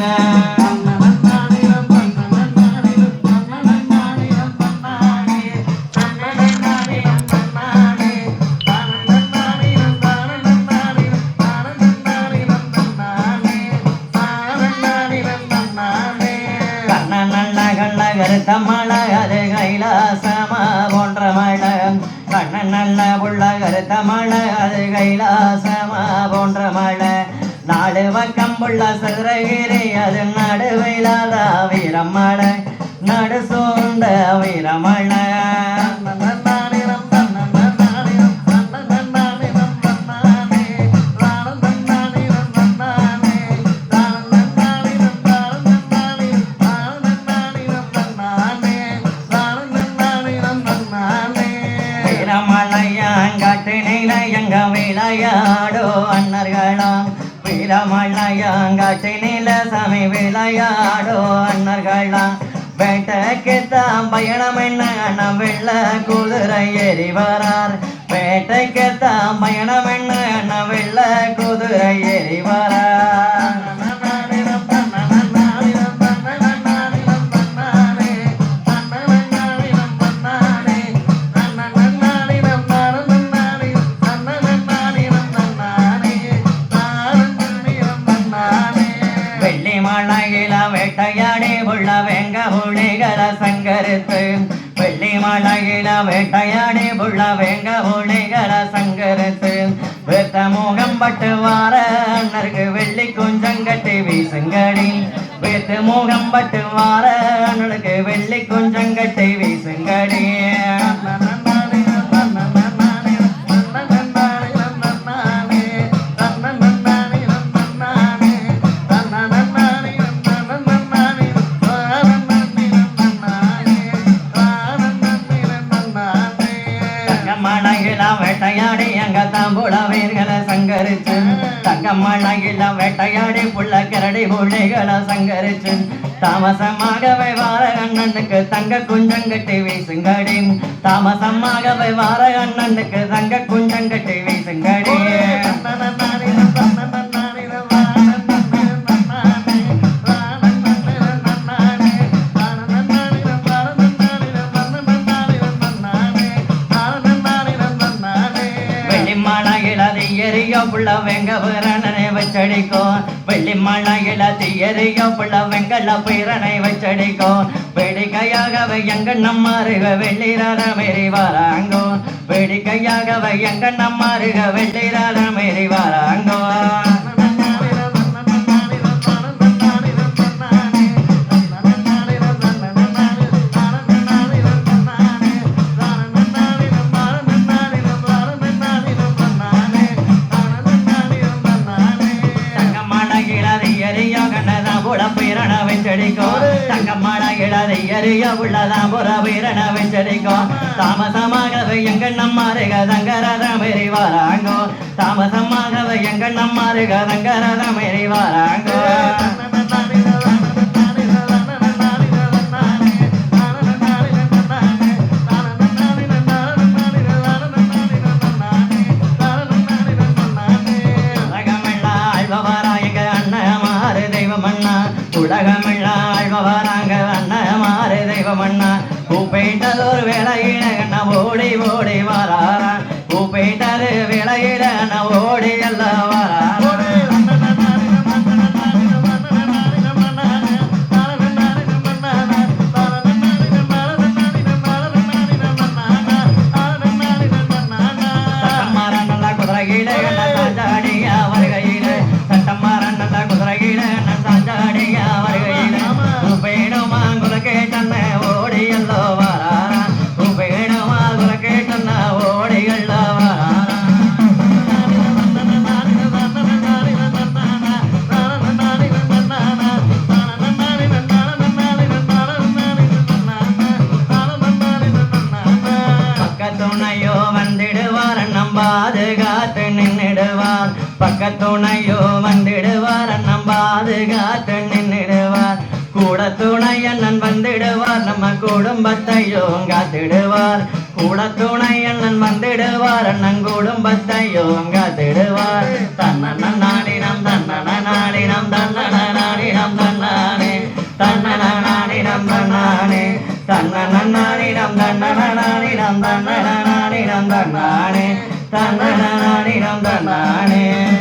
கண்ண அது கைலாசமா போன்ற மழை கண்ண நல்ல புள்ள கருத்த அது கைலாசமா போன்ற பக்கம் புள்ள சிறகிரி நடுவிலாத வீரமழை நடு சூழ்ந்த வீரமழை வீரமலையாங்காட்டினில சாமி விளையாடோ அண்ணர்களாம் வேட்டைக்குத்தான் பயணம் என்ன? அண்ணன் வெள்ள குதிரை ஏறி வரார். வேட்டைக்குத்தான் பயணம் என்ன? அண்ணன் வெள்ள குதிரை வேட்டையாடி உள்ள வெங்க புலிகளை சங்கரித்து. வெள்ளி மலையில வேட்டையாடி உள்ள வெங்க புலிகளை சங்கரித்து. வெத்த முகம் பட்டு வார அண்ணருக்கு வெள்ளி குஞ்சம் கட்டி வீசுங்கடி. வெத்து முகம் பட்டு வார அண்ணனுக்கு வெள்ளி குஞ்சம் கட்டி வீசுங்கடி. வேட்டையாடி எங்க தாம்புல வீர்களை சங்கரிச்சு தங்கமலையில வேட்டையாடி புள்ள கரடி புள்ளிகளை சங்கரிச்சு. தாமசமாகவே வார அண்ணனுக்கு தங்க குஞ்சங்கட்டி வீசுங்கடி. தாமசமாகவே வார அண்ணனுக்கு தங்க குஞ்சங்கட்டி வீசுங்கடி. புள்ள வெங்க பிறனை வச்சடிக்கும். வெள்ளி மலையில தீயறிய புள்ள வெங்கல பிறனை வச்சடிக்கும். வேடிக்கையாகவே எங்க நம்மாருக வெள்ளிராத மேரி வராங்கோ. வேடிக்கையாகவே எங்க நம்மாருக வெள்ளிராத மேரி வராங்கோ. கண்ணதா புல பிறன வெச்சடிக்கும் தங்கமலையிலதை எரிய உள்ளதா புற பிறன வெச்சடிக்கும் தாமசமாகவே எங்க நம்மாருக தங்கரத மேரி வராங்கோ தாமசமாகவே எங்க நம்மாருக தங்கரத மேரி உலகமெல்லா ஆழ்பவராங்க அண்ணமாறு தெய்வம் அண்ணா கூப்பிட்டதொரு வேலையின கண்ணா ஓடி ஓடி வராரா பக்க துணையோ வந்திடுவார் அண்ணன் பாதுகாத்து நின்றுடுவார். கூட துணை அண்ணன் வந்திடுவார் நம்ம குடும்பத்தையோ காத்திடுவார். கூட துணை அண்ணன் வந்திடுவார் அண்ணன் குடும்பத்தையோ காத்திடுவார். தன்னண்ணன் நாடினம் தன்னன நாடினம் தன்னன நாடினம் தன்னானே. தன்னன நாடினம் தன்னானே. தன்னன நாடினம் தன்னன நாடினம் தன்னன நாடினம் தன்னானே. தன்னன நாடினம் தன்னானே.